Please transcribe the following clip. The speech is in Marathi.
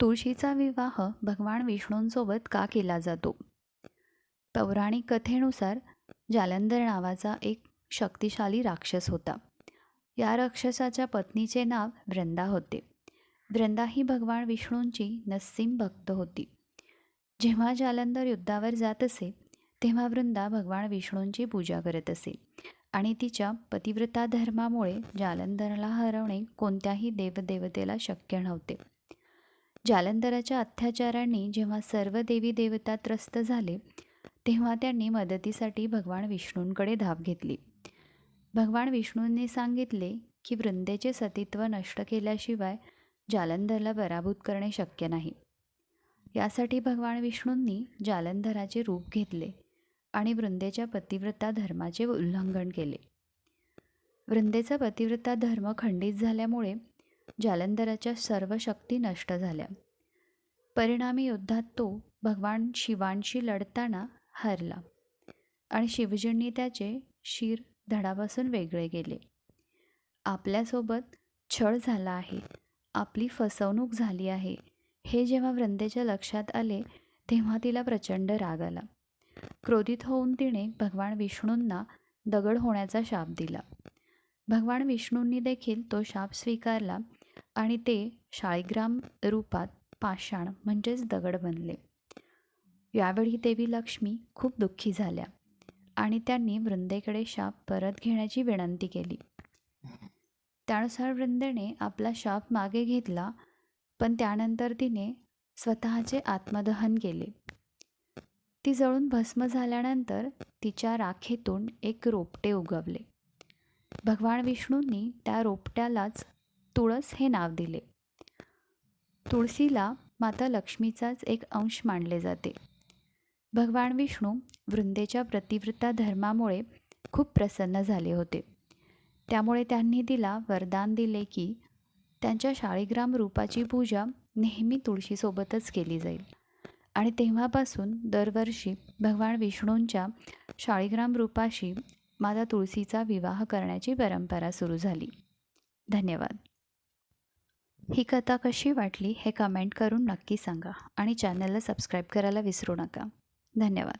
तुळशीचा विवाह भगवान विष्णूंसोबत का केला जातो? पौराणिक कथेनुसार जालंधर नावाचा एक शक्तिशाली राक्षस होता. या राक्षसाच्या पत्नीचे नाव वृंदा होते. वृंदा ही भगवान विष्णूंची नस्सीम भक्त होती. जेव्हा जालंधर युद्धावर जात असे तेव्हा वृंदा भगवान विष्णूंची पूजा करत असे आणि तिच्या पतिव्रता धर्मामुळे जालंधरला हरवणे कोणत्याही देवदेवतेला शक्य नव्हते. जालंधराच्या अत्याचारांनी जेव्हा सर्व देवी देवता त्रस्त झाले तेव्हा त्यांनी मदतीसाठी भगवान विष्णूंकडे धाव घेतली. भगवान विष्णूंनी सांगितले की वृंदेचे सतीत्व नष्ट केल्याशिवाय जालंधरला पराभूत करणे शक्य नाही. यासाठी भगवान विष्णूंनी जालंधराचे रूप घेतले आणि वृंदेच्या पतिव्रता धर्माचे उल्लंघन केले. वृंदेचा पतिव्रता धर्म खंडित झाल्यामुळे जालंधराच्या सर्व शक्ती नष्ट झाल्या. परिणामी युद्धात तो भगवान शिवांशी लढताना हरला आणि शिवजींनी त्याचे शिर धडापासून वेगळे केले. आपल्यासोबत छळ झाला आहे आपली फसवणूक झाली आहे हे जेव्हा वृंदेच्या लक्षात आले तेव्हा तिला प्रचंड राग आला. क्रोधित होऊन तिने भगवान विष्णूंना दगड होण्याचा शाप दिला. भगवान विष्णूंनी देखील तो शाप स्वीकारला आणि ते शाळीग्राम रूपात पाषाण म्हणजेच दगड बनले. यावेळी देवी लक्ष्मी खूप दुःखी झाल्या आणि त्यांनी वृंदेकडे शाप परत घेण्याची विनंती केली. त्यानुसार वृंदेने आपला शाप मागे घेतला पण त्यानंतर तिने स्वतःचे आत्मदहन केले. ती जळून भस्म झाल्यानंतर तिच्या राखेतून एक रोपटे उगवले. भगवान विष्णूंनी त्या रोपट्यालाच तुळस हे नाव दिले. तुळशीला माता लक्ष्मीचाच एक अंश मानले जाते. भगवान विष्णू वृंदेच्या प्रतिवृत्ता धर्मामुळे खूप प्रसन्न झाले होते. त्यामुळे त्यांनी तिला वरदान दिले की त्यांच्या शाळीग्राम रूपाची पूजा नेहमी तुळशीसोबतच केली जाईल. आणि तेव्हापासून दरवर्षी भगवान विष्णूंच्या शाळीग्राम रूपाशी माता तुळशीचा विवाह करण्याची परंपरा सुरू झाली. धन्यवाद. ही कथा कशी वाटली हे कमेंट करून नक्की सांगा आणि चॅनलला सबस्क्राईब करायला विसरू नका. धन्यवाद.